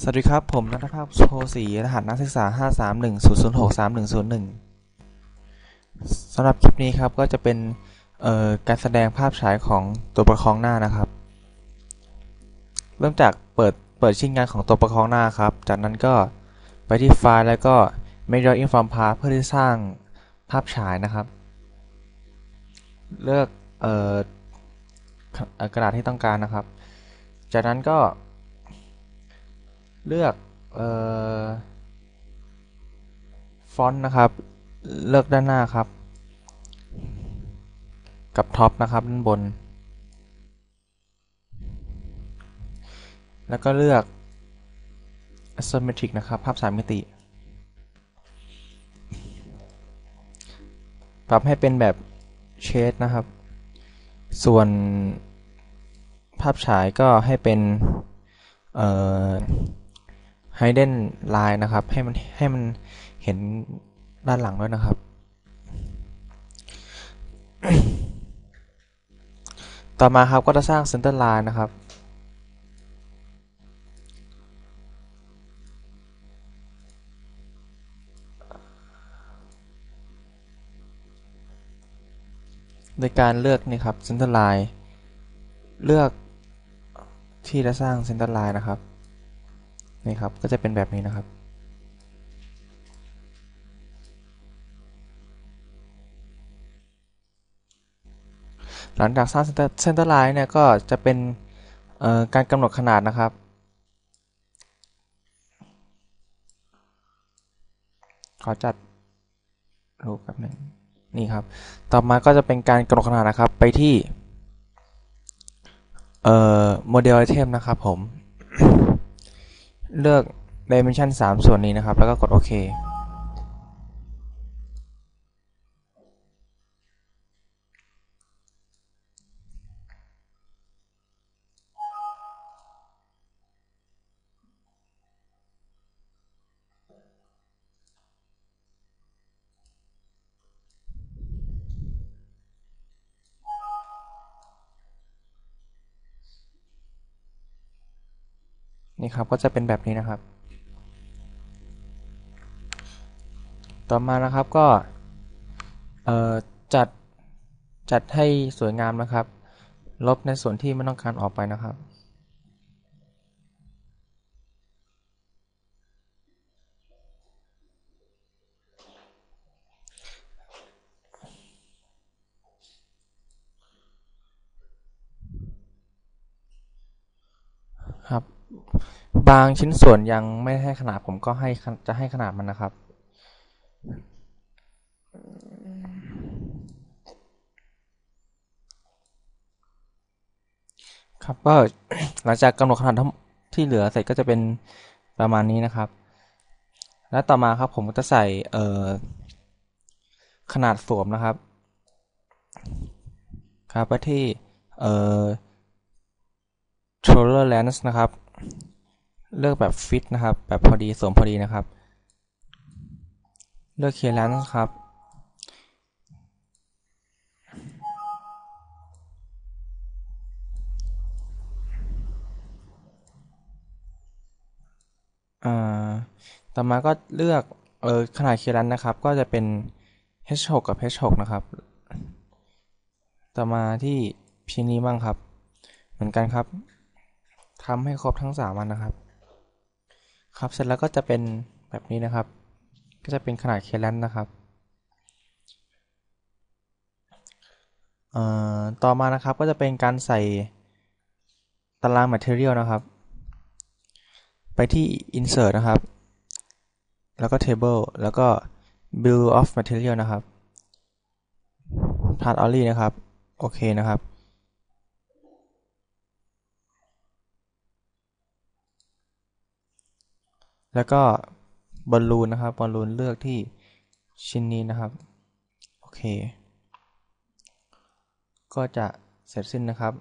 สวัสดีครับ ผมนัทภาพโชศรีรหัสนักศึกษา 5310063101สำหรับคลิปนี้ครับก็จะเป็นการแสดงภาพฉายของตัวประคองหน้านะครับ เริ่มจากเปิดเปิดชิ้นงานของตัวประคองหน้าครับ จากนั้นก็ไปที่ไฟล์แล้วก็ Media Inform Path เพื่อที่สร้างภาพฉายนะครับ เลือกกระดาษที่ต้องการนะครับ จากนั้นก็ เลือกฟอนต์นะครับ เลือกด้านหน้าครับ กับท็อปนะครับด้านบน แล้วก็เลือก Isometric นะครับ ภาพสามมิติ ปรับให้เป็นแบบเชดนะครับ ส่วนภาพฉายก็ให้เป็น เอ่อ hidden line นะครับ ให้มันให้มันเห็นด้านหลังด้วยนะครับ ต่อมาครับก็จะสร้าง center line นะครับ โดยการเลือกนี่ครับ center line เลือกที่จะสร้าง center line นะครับ นี่ครับ ก็จะเป็นแบบนี้นะครับ หลังจากสร้างเส้นตอร์ไลน์เนี่ยก็จะเป็นการกำหนดขนาดนะครับ ขอจัดรูปแบบหนึ่งนี่ครับ ต่อมาก็จะเป็นการกำหนดขนาดนะครับไปที่โมเดลไอเทมนะครับผม เลือก dimension 3 ส่วนนี้นะครับ แล้วก็กดโอเค นี่ครับก็จะเป็นแบบนี้นะครับ ต่อมานะครับก็จัดจัดให้สวยงามนะครับ ลบในส่วนที่ไม่ต้องการออกไปนะครับครับ บางชิ้นส่วนยังไม่ให้ขนาดผมก็ให้จะให้ขนาดมันนะครับ ครับก็หลังจากกำหนดขนาดที่เหลือเสร็จก็จะเป็นประมาณนี้นะครับ และต่อมาครับผมก็จะใส่ขนาดสวมนะครับ ครับไปที่เอ่อ controller lens นะครับ เลือกแบบฟิตนะครับ แบบพอดีสวมพอดีนะครับ เลือก clearance ครับต่อมาก็เลือกเออขนาดเครันนะครับ ก็จะเป็น h6 กับ h6 นะครับ ต่อมาที่พินี้บ้างครับ เหมือนกันครับ ทำให้ครบทั้ง3วันนะครับ ครับเสร็จแล้วก็จะเป็นแบบนี้นะครับ ก็จะเป็นขนาดเครันนะครับต่อมานะครับก็จะเป็นการใส่ตาราง Material นะครับ ไปที่ insert นะครับ แล้วก็ table แล้วก็ bill of material นะครับ part only นะครับ โอเคนะครับ แล้วก็บอลลูนนะครับบอลลูนเลือกที่ชิ้นนี้นะครับ โอเค ก็จะเสร็จสิ้นนะครับ